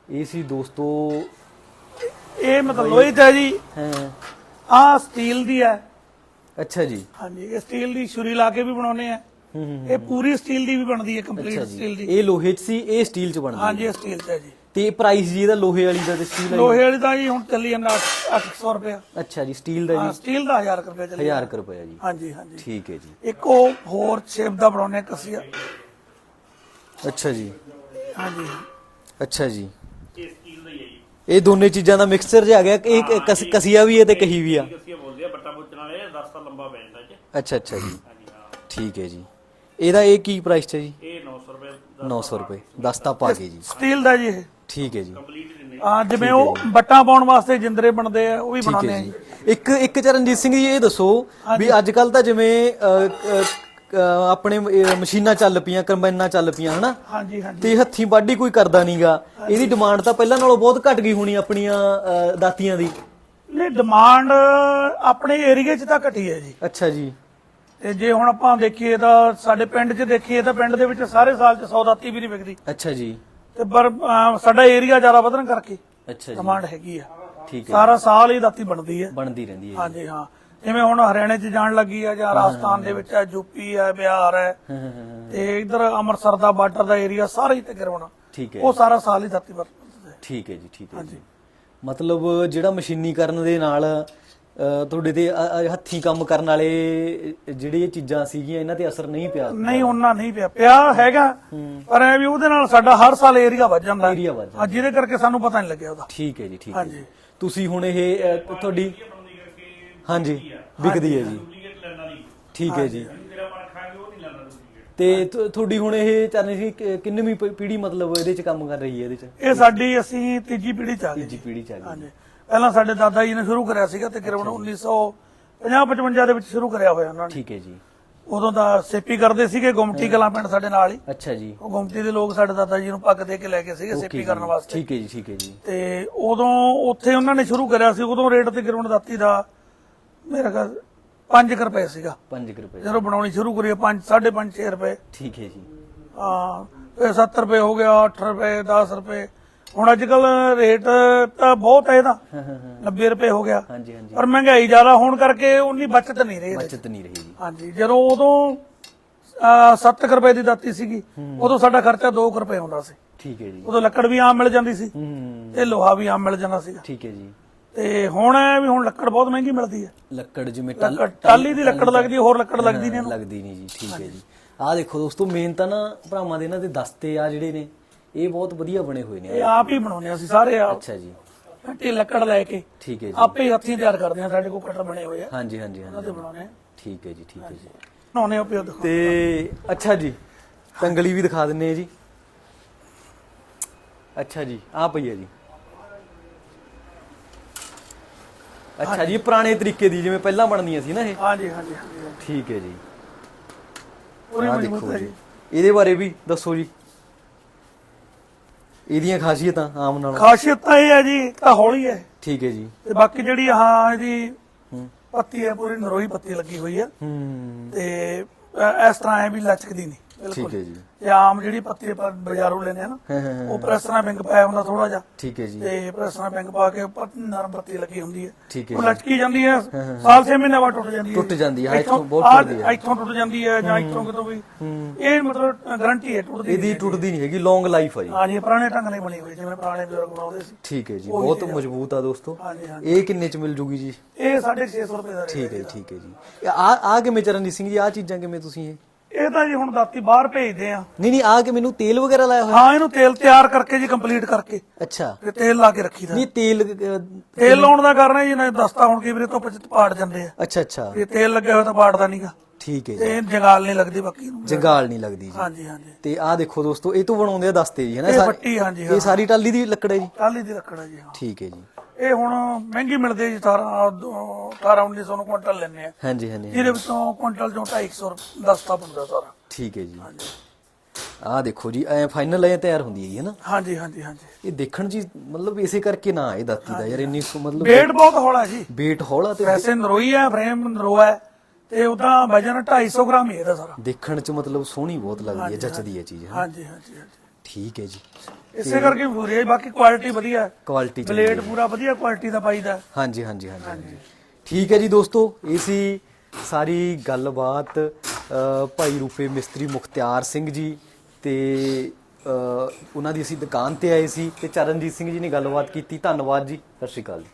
ਇਹ ਸੀ ਦੋਸਤੋ ਇਹ ਮਤਲਬ ਲੋਹੇ ਦਾ ਜੀ। ਹਾਂ। ਆਹ ਸਟੀਲ ਦੀ ਹੈ। ਅੱਛਾ ਜੀ। ਹਾਂਜੀ ਇਹ ਸਟੀਲ ਦੀ ਛੁਰੀ ਲਾ ਕੇ ਵੀ ਬਣਾਉਨੇ ਆ। ਹੂੰ ਹੂੰ ਇਹ ਪੂਰੀ ਸਟੀਲ ਦੀ ਵੀ ਬਣਦੀ ਹੈ ਕੰਪਲੀਟ ਸਟੀਲ ਦੀ। ਇਹ ਲੋਹੇ 'ਚ ਸੀ ਇਹ ਸਟੀਲ 'ਚ ਬਣਦਾ ਹਾਂਜੀ ਇਹ ਸਟੀਲ ਹੈ ਜੀ। ਤੇ ਪ੍ਰਾਈਸ ਜੀ ਇਹਦਾ ਲੋਹੇ ਵਾਲੀ ਦਾ ਤੇ ਸਟੀਲ ਵਾਲੀ? ਲੋਹੇ ਵਾਲੀ ਤਾਂ ਜੀ ਹੁਣ ਚੱਲੀ ਜਾਂਦਾ 800 ਰੁਪਏ ਅੱਛਾ ਜੀ ਸਟੀਲ ਦਾ ਹਾਂ ਜੀ। ਸਟੀਲ ਦਾ 1000 ਰੁਪਏ ਚੱਲੀ 1000 ਕੁ ਰੁਪਏ ਜੀ। ਹਾਂਜੀ ਹਾਂਜੀ। ਠੀਕ ਹੈ ਜੀ। ਇੱਕ ਉਹ ਹੋਰ ਸ਼ੇਪ ਦਾ ਬਣਾਉਨੇ ਕਸੀਆ। ਅੱਛਾ ਜੀ। ਹਾਂਜੀ। ਅੱਛਾ ਜੀ ਇਹ ਸਟੀਲ ਦਾ ਹੀ ਹੈ ਜੀ ਇਹ ਦੋਨੇ ਚੀਜ਼ਾਂ ਦਾ ਮਿਕਸਚਰ ਜਿਹਾ ਆ ਗਿਆ ਕਿ ਇੱਕ ਕਸ- ਕਸੀਆ ਵੀ ਹੈ ਤੇ ਕਹੀ ਵੀ ਆ। ਅਸੀਂ ਬੋਲਦੇ ਆ ਬੱਟਾ ਬੁੱਚਣ ਵਾਲੇ 10 ਸਾਲ ਲੰਬਾ ਪੈ ਜਾਂਦਾ ਇਹ ਅੱਛਾ ਅੱਛਾ ਜੀ। ਹਾਂਜੀ ਹਾਂ। ਠੀਕ ਹੈ ਜੀ। ਇਹਦਾ ਇਹ ਕੀ ਪ੍ਰਾਈਸ ਹੈ ਜੀ? ਇਹ 900 ਰੁਪਏ ਦਾ 900 ਰੁਪਏ। 10 ਤਾਂ ਪਾ ਕੇ ਜੀ। ਸਟੀਲ ਦਾ ਜੀ ਇਹ। ਠੀਕ ਹੈ ਜੀ। ਕੰਪਲੀਟ ਦਿੰਦੇ ਹਾਂ ਜਿਵੇਂ ਉਹ ਬੱਟਾਂ ਪਾਉਣ ਵਾਸਤੇ ਜਿੰਦਰੇ ਬਣਦੇ ਆ ਉਹ ਵੀ ਠੀਕ ਬਣਾਉਂਦੇ ਹੈ ਆ। ਜੀ। ਜੀ ਇੱਕ ਇੱਕ ਚਰਨਜੀਤ ਸਿੰਘ ਜੀ ਇਹ ਦੱਸੋ ਵੀ ਅੱਜ ਕੱਲ ਤਾਂ ਜਿਵੇਂ ਅ, ਅ, ਅ, ਆਪਣੇ ਮਸ਼ੀਨਾਂ ਚੱਲ ਪਈਆਂ ਕੰਬਾਈਨਾਂ ਚੱਲ ਪਈਆਂ ਹਨਾ? ਹਾਂਜੀ ਹਾਂਜੀ। ਤੇ ਹੱਥੀਂ ਵਾਢੀ ਕੋਈ ਕਰਦਾ ਨਹੀਂਗਾ। ਇਹਦੀ ਡਿਮਾਂਡ ਤਾਂ ਪਹਿਲਾਂ ਨਾਲੋਂ ਬਹੁਤ ਘਟ ਗਈ ਹੋਣੀ ਆਪਣੀਆਂ ਦਾਤੀਆਂ ਦੀ। ਨਹੀਂ ਡਿਮਾਂਡ ਆਪਣੇ ਏਰੀਏ 'ਚ ਤਾਂ ਘਟੀ ਹੈ ਜੀ। ਅੱਛਾ ਜੀ। ਤੇ ਜੇ ਹੁਣ ਆਪਾਂ ਦੇਖੀਏ ਤਾਂ ਸਾਡੇ ਪਿੰਡ 'ਚ ਦੇਖੀਏ ਤਾਂ ਪਿੰਡ ਦੇ ਵਿੱਚ ਸਾਰੇ ਸਾਲ 'ਚ 100 ਦਾਤੀ ਵੀ ਨਹੀਂ ਵਿਕਦੀ। ਅੱਛਾ ਜੀ। ਤੇ ਪਰ ਸਾਡਾ ਏਰੀਆ ਜ਼ਿਆਦਾ ਵਧਣ ਕਰਕੇ ਅੱਛਾ ਜੀ। ਡਿਮਾਂਡ ਹੈਗੀ ਆ। ਠੀਕ ਹੈ। ਸਾਰਾ ਸਾਲ ਹੀ ਦਾਤੀ ਬਣਦੀ ਹੈ। ਬਣਦੀ ਰਹਿੰਦੀ ਹੈ ਹਾਂਜੀ ਹਾਂ। ਜਿਵੇਂ ਹੁਣ ਹਰਿਆਣੇ 'ਚ ਜਾਣ ਲੱਗੀ ਆ ਜਾਂ ਰਾਜਸਥਾਨ ਦੇ ਵਿੱਚ ਹੈ ਯੂਪੀ ਹੈ ਬਿਹਾਰ ਹੈ ਤੇ ਇਧਰ ਅੰਮ੍ਰਿਤਸਰ ਦਾ ਬਾਰਡਰ ਦਾ ਏਰੀਆ ਸਾਰਾ ਹੀ ਤਕਰੀਬਨ ਠੀਕ ਹੈ। ਉਹ ਸਾਰਾ ਸਾਲ ਹੀ ਦਾਤੀ ਵਰਤਦੇ ਠੀਕ ਹੈ ਜੀ ਠੀਕ ਹੈ ਜੀ। ਮਤਲਬ ਜਿਹੜਾ ਮਸ਼ੀਨੀਕਰਨ ਦੇ ਨਾਲ ਤੁਹਾਡੇ ਤੇ ਹੱਥੀਂ ਕੰਮ ਕਰਨ ਵਾਲੇ ਜਿਹੜੇ ਇਹ ਚੀਜ਼ਾਂ ਸੀਗੀਆਂ ਇਹਨਾਂ ਤੇ ਅਸਰ ਨਹੀਂ ਪਿਆ? ਨਹੀਂ ਉਹਨਾਂ ਨਹੀਂ ਪਿਆ। ਪਿਆ ਹੈਗਾ ਪਰ ਐ ਵੀ ਉਹਦੇ ਨਾਲ ਸਾਡਾ ਹਰ ਸਾਲ ਏਰੀਆ ਵੱਧ ਜਾਂਦਾ ਏਰੀਆ ਵੱਧ ਜਾਂਦਾ। ਜਿਹਦੇ ਕਰਕੇ ਸਾਨੂੰ ਪਤਾ ਨਹੀਂ ਲੱਗਿਆ ਉਹਦਾ। ਠੀਕ ਹੈ ਜੀ ਠੀਕ ਹੈ। ਤੁਸੀਂ ਹੁਣ ਇਹ ਤੁਹਾਡੀ ਹਾਂਜੀ। ਵਿਕਦੀ ਹੈ ਜੀ। ਡੁਪਲੀਕੇਟ ਲੈਣ ਵਾਲੀ। ਠੀਕ ਹੈ ਜੀ। ਤੇਰਾ ਮਨ ਖਾਂਗੇ ਉਹ ਨਹੀਂ ਲੈਣਾ ਡੁਪਲੀਕੇਟ ਤੇ ਤੁ- ਤੁਹਾਡੀ ਹੁਣ ਇਹ ਚਰਨੀ ਸੀ ਕਿ- ਕਿੰਨਵੀਂ ਪ- ਪੀੜ੍ਹੀ ਮਤਲਬ ਇਹਦੇ ਚ ਕੰਮ ਕਰ ਰਹੀ ਹੈ ਇਹਦੇ ਚ? ਇਹ ਸਾਡੀ ਅਸੀਂ ਤੀਜੀ ਪੀੜ੍ਹੀ ਚ ਆ ਗਏ ਤੀਜੀ ਪੀੜ੍ਹੀ ਚ ਆ ਹਾਂਜੀ। ਪਹਿਲਾਂ ਸਾਡੇ ਦਾਦਾ ਜੀ ਨੇ ਸ਼ੁਰੂ ਕਰਿਆ ਸੀਗਾ ਤਕਰੀਬਨ 1950 55 ਦੇ ਵਿੱਚ ਸ਼ੁਰੂ ਕਰਿਆ ਹੋਇਆ ਉਹਨਾਂ ਨੇ। ਠੀਕ ਹੈ ਜੀ। ਉਦੋਂ ਦਾ ਸੇਪੀ ਕਰਦੇ ਸੀਗੇ ਗੁਮਟੀ ਕਲਾਂ ਪਿੰਡ ਸਾਡੇ ਨਾਲ ਹੀ। ਅੱਛਾ ਜੀ। ਉਹ ਗੁਮਟੀ ਦੇ ਲੋਕ ਸਾਡੇ ਦਾਦਾ ਜੀ ਨੂੰ ਪੱਗ ਦੇ ਕੇ ਲੈ ਕੇ ਸੀਗੇ ਸੇਪੀ ਕਰਨ ਵਾਸਤੇ। ਠੀਕ ਹੈ ਜੀ ਠੀਕ ਹੈ ਜੀ। ਤੇ ਉਦੋਂ ਉੱਥੇ ਉਹਨਾਂ ਨੇ ਸ਼ੁਰੂ ਕਰਿਆ ਸੀ ਉਦੋਂ ਰੇਟ ਤਕਰੀਬਨ ਦਾਤੀ ਦਾ ਮੇਰਾ ਖਿਆਲ 5 ਰੁਪਏ ਸੀਗਾ। 5 ਰੁਪਏ। ਜਦੋਂ ਬਣਾਉਣੀ ਸ਼ੁਰੂ ਕਰੀ 5 5.5 6 ਰੁਪਏ। ਠੀਕ ਹੈ ਜੀ। ਹਾਂ ਫਿਰ 70 ਰੁਪਏ ਹੋ ਗਿਆ 8 ਰੁਪਏ 10 ਰੁਪਏ। ਹੁਣ ਅੱਜ ਕੱਲ ਰੇਟ ਤਾਂ ਬਹੁਤ ਹੈ ਇਹਦਾ। ਹਾਂ ਹਾਂ ਹਾਂ। 90 ਰੁਪਏ ਹੋ ਗਿਆ। ਹਾਂਜੀ ਹਾਂਜੀ। ਪਰ ਮਹਿੰਗਾਈ ਜ਼ਿਆਦਾ ਹੋਣ ਕਰਕੇ ਉਨੀ ਬਚਤ ਨਹੀਂ ਰਹੀ। ਬਚਤ ਨਹੀਂ ਰਹੀ ਜੀ। ਹਾਂਜੀ ਜਦੋਂ ਉਦੋਂ 7 ਰੁਪਏ ਦੀ ਦਾਤੀ ਸੀਗੀ ਉਦੋਂ ਸਾਡਾ ਖਰਚਾ 2 ਰੁਪਏ ਹੁੰਦਾ ਸੀ। ਠੀਕ ਹੈ ਜੀ। ਉਦੋਂ ਲੱਕੜ ਵੀ ਆਮ ਮਿਲ ਜਾਂਦੀ ਸੀ ਤੇ ਲੋਹਾ ਵੀ ਆਮ ਮਿਲ ਜਾਂਦਾ ਸੀਗਾ। ਠੀਕ ਹੈ ਜੀ। ਤੇ ਹੁਣ ਐ ਵੀ ਹੁਣ ਲੱਕੜ ਬਹੁਤ ਮਹਿੰਗੀ ਮਿਲਦੀ ਹੈ। ਲੱਕੜ ਜਿਵੇਂ ਟਲ ਲੱਕੜ ਟਾਲੀ ਦੀ ਲੱਕੜ ਲੱਗਦੀ ਹੈ, ਹੋਰ ਲੱਕੜ ਲੱਗਦੀ ਨਹੀਂ ਇਹਨੂੰ। ਲੱਗਦੀ ਨਹੀਂ ਜੀ ਠੀਕ ਹੈ ਜੀ। ਆਹ ਦੇਖੋ ਦੋਸਤੋ ਮੇਨ ਤਾਂ ਨਾ ਭਰਾਵਾਂ ਦੇ ਇਹਨਾਂ ਦੇ ਦਸਤੇ ਆ ਜਿਹੜੇ ਨੇ ਇਹ ਬਹੁਤ ਵਧੀਆ ਬਣੇ ਹੋਏ ਨੇ। ਇਹ ਆਪ ਹੀ ਬਣਾਉਂਦੇ ਹਾਂ ਅਸੀਂ ਸਾਰੇ ਆਪ। ਅੱਛਾ ਜੀ। ਫੱਟੀ ਲੱਕੜ ਲੈ ਕੇ ਠੀਕ ਹੈ ਜੀ। ਆਪੇ ਹੀ ਹੱਥੀਂ ਤਿਆਰ ਕਰਦੇ ਹਾਂ ਸਾਡੇ ਕੋਲ ਕਟਰ ਬਣੇ ਹੋਏ ਆ। ਹਾਂਜੀ ਹਾਂਜੀ ਹਾਂਜੀ ਉਹਦੇ ਬਣਾਉਣੇ ਆ। ਠੀਕ ਹੈ ਜੀ ਠੀਕ ਹੈ ਜੀ। ਬਣਾਉਣੇ ਆਪੇ ਉਹ ਦਿਖਾਓ ਤੇ ਅੱਛਾ ਜੀ ਤੰਗਲੀ ਵੀ ਦਿਖਾ ਦਿੰਨੇ ਆ ਜੀ। ਅੱਛਾ ਜੀ ਆ ਪਈ ਹੈ ਜੀ। ਅੱਛਾ ਜੀ ਪੁਰਾਣੇ ਤਰੀਕੇ ਦੀ ਜਿਵੇਂ ਪਹਿਲਾਂ ਬਣਦੀਆਂ ਸੀ ਨਾ ਇਹ? ਹਾਂਜੀ ਹਾਂਜੀ ਠੀਕ ਹੈ ਜੀ। ਆਹ ਦੇਖੋ ਜੀ। ਇਹਦੇ ਬਾਰੇ ਵੀ ਦੱਸੋ ਜੀ। ਇਹਦੀਆਂ ਖਾਸੀਅਤਾਂ ਆਮ ਨਾਲੋਂ। ਖਾਸੀਅਤ ਤਾਂ ਇਹ ਹੈ ਜੀ ਤਾਂ ਹੌਲੀ ਹੈ। ਠੀਕ ਹੈ ਜੀ। ਤੇ ਬਾਕੀ ਜਿਹੜੀ ਹਾਂ ਇਹਦੀ ਪੱਤੀ ਹੈ ਪੂਰੀ ਨਰੋਈ ਪੱਤੀ ਲੱਗੀ ਹੋਈ ਹੈ। ਹੂੰ। ਤੇ ਇਸ ਤਰ੍ਹਾਂ ਹੈ ਵੀ ਲਚਕਦੀ ਨਹੀਂ। ਠੀਕ ਹੈ ਜੀ। ਇਹ ਆਮ ਜਿਹੜੀ ਪੱਤੀ ਆਪਾਂ ਬਾਜ਼ਾਰੋਂ ਲੈਂਦੇ ਆ ਨਾ ਹਾਂ ਹਾਂ ਹਾਂ। ਉਹ ਪ੍ਰੈਸ ਨਾਲ ਬਿੰਗ ਪਾਇਆ ਹੁੰਦਾ ਥੋੜਾ ਜਿਹਾ। ਠੀਕ ਹੈ ਜੀ। ਤੇ ਪ੍ਰੈਸ ਨਾਲ ਬਿੰਗ ਪਾ ਕੇ ਨਰਮ ਪੱਤੀ ਲੱਗੀ ਹੁੰਦੀ ਹੈ। ਠੀਕ ਹੈ ਉਹ ਲਟਕੀ ਜਾਂਦੀ ਹੈ ਸਾਲ ਛੇ ਮਹੀਨੇ ਬਾਅਦ ਟੁੱਟ ਜਾਂਦੀ ਹੈ। ਟੁੱਟ ਜਾਂਦੀ ਹੈ, ਹਾਂ, ਇੱਥੋਂ ਬਹੁਤ ਟੁੱਟਦੀ ਹੈ। ਇੱਥੋਂ ਟੁੱਟ ਜਾਂਦੀ ਹੈ ਜਾਂ ਇੱਥੋਂ ਕਿਤੋਂ ਵੀ। ਇਹ ਮਤਲਬ ਗਾਰੰਟੀ ਹੈ ਟੁੱਟਦੀ ਇਹਦੀ ਟੁੱਟਦੀ ਨਹੀਂ ਹੈਗੀ ਲੌਂਗ ਲਾਈਫ ਆ ਜੀ। ਹਾਂ ਜੀ ਪੁਰਾਣੇ ਢੰਗ ਨਾਲ ਬਣੀ ਹੋਈ ਜਿਵੇਂ ਪੁਰਾਣੇ ਬਜ਼ੁਰਗ ਬਣਾਉਂਦੇ ਸੀ। ਠੀਕ ਹੈ ਜੀ ਬਹੁਤ ਮਜ਼ਬੂਤ ਆ ਦੋਸਤੋ। ਇਹ ਕਿੰਨੇ ਚ ਮਿਲ ਜੂਗੀ ਜੀ? ਇਹ 650 ਰੁਪਏ ਦਾ ਠੀਕ ਹੈ ਠੀਕ ਹੈ ਜੀ। ਆ ਆ ਕਿਵੇਂ ਚਰਨਜੀਤ ਸਿੰਘ ਜੀ? ਆ ਚੀਜ਼ਾਂ ਕਿਵੇਂ ਤੁਸੀਂ ਇਹ? ਇਹ ਤਾਂ ਜੀ ਹੁਣ ਦਾਤੀ ਬਾਹਰ ਭੇਜਦੇ ਆ। ਨਹੀਂ ਨਹੀਂ ਆ ਕੇ ਮੈਨੂੰ ਤੇਲ ਵਗੈਰਾ ਲਾਇਆ ਹੋਇਆ? ਹਾਂ ਇਹਨੂੰ ਤੇਲ ਤਿਆਰ ਕਰਕੇ ਜੀ ਕੰਪਲੀਟ ਕਰਕੇ। ਅੱਛਾ। ਤੇ ਤੇਲ ਲਾ ਕੇ ਰੱਖੀਦਾ। ਨਹੀਂ ਤੇਲ ਅਹ, ਤੇਲ ਲਾਉਣ ਦਾ ਕਾਰਨ ਹੈ ਜੀ ਨਾ ਦਸਤਾ ਹੁਣ ਕਈ ਵਾਰੀ ਧੁੱਪ ਚ ਪਾੜ ਜਾਂਦੇ ਆ। ਅੱਛਾ ਅੱਛਾ। ਇਹ ਤੇਲ ਲੱਗਿਆ ਹੋਇਆ ਤਾਂ ਪਾੜਦਾ ਨਹੀਂਗਾ ਠੀਕ ਹੈ ਜੀ। ਤੇ ਜੰਗਾਲ ਨਹੀਂ ਲੱਗਦੀ ਬਾਕੀ ਨੂੰ। ਜੰਗਾਲ ਨਹੀਂ ਲੱਗਦੀ ਜੀ। ਹਾਂਜੀ ਹਾਂਜੀ। ਤੇ ਆਹ ਦੇਖੋ ਦੋਸਤੋ ਇਹ ਤੋਂ ਬਣਾਉਂਦੇ ਆ ਦਸਤੇ ਜੀ ਹੈ ਨਾ? ਇਹ ਸਾਰੀ- ਹਾਂਜੀ ਇਹ ਸਾਰੀ ਟਾਲੀ ਦੀ ਲੱਕੜ ਹੈ ਜੀ? ਕਾਲੀ ਦੀ ਰੱਖੜਾ ਜੀ ਹਾਂ। ਠੀਕ ਹੈ ਜੀ। ਇਹ ਹੁਣ ਮਹਿੰਗੀ ਮਿਲਦੀ ਜੀ 18 18 1900 ਨੂੰ ਕੁਇੰਟਲ ਲੈਣੇ ਆ ਹਾਂਜੀ ਹਾਂਜੀ ਜਿਹਦੇ ਵਿੱਚੋਂ ਕੁਇੰਟਲ ਚੋਂ 250 ਦਸਤਾ ਬਣਦਾ ਸਾਰਾ। ਠੀਕ ਹੈ ਜੀ। ਆਹ ਦੇਖੋ ਜੀ ਐ ਫਾਈਨਲ ਐ ਤਿਆਰ ਹੁੰਦੀ ਹੈ ਹੈ ਨਾ ਹਾਂਜੀ ਹਾਂਜੀ ਹਾਂਜੀ। ਇਹ ਦੇਖਣ ਜੀ ਮਤਲਬ ਇਸੇ ਕਰਕੇ ਨਾ ਇਹ ਦਾਤੀ ਦਾ ਯਾਰ ਇੰਨੀ ਕੁ ਮਤਲਬ weight ਬਹੁਤ ਹੌਲਾ ਜੀ। weight ਹੌਲਾ ਤੇ ਵੈਸੇ ਨਰੋਈ ਹੈ ਫਰੇਮ ਨਰੋਆ ਹੈ ਤੇ ਉਹਦਾ ਵਜਨ 250 ਗ੍ਰਾਮ ਹੀ ਇਹਦਾ ਸਾਰਾ। ਦੇਖਣ ਚ ਮਤਲਬ ਸੋਹਣੀ ਬਹੁਤ ਲੱਗਦੀ ਹੈ ਜੱਚਦੀ ਹੈ ਚੀਜ਼ ਹਾਂਜੀ ਹਾਂਜੀ ਹਾਂਜੀ। ਠੀਕ ਹੈ ਜੀ। ਇਸੇ ਕਰਕੇ ਹੋ ਰਹੀ ਬਾਕੀ ਕੁਆਲਿਟੀ ਵਧੀਆ ਹੈ। ਕੁਆਲਿਟੀ ਬਲੇਡ ਪੂਰਾ ਵਧੀਆ ਕੁਆਲਿਟੀ ਦਾ ਪਾਈਦਾ ਹਾਂਜੀ ਹਾਂਜੀ ਹਾਂਜੀ ਠੀਕ ਹੈ ਜੀ ਦੋਸਤੋ ਇਹ ਸੀ ਸਾਰੀ ਗੱਲਬਾਤ ਭਾਈ ਰੂਪੇ ਮਿਸਤਰੀ ਮੁਖਤਿਆਰ ਸਿੰਘ ਜੀ ਤੇ ਉਹਨਾਂ ਦੀ ਅਸੀਂ ਦੁਕਾਨ ਤੇ ਆਏ ਸੀ ਤੇ ਚਰਨਜੀਤ ਸਿੰਘ ਜੀ ਨੇ ਗੱਲਬਾਤ ਕੀਤੀ। ਧੰਨਵਾਦ ਜੀ ਸਤਿ ਸ਼੍ਰੀ ਅਕਾਲ ਜੀ।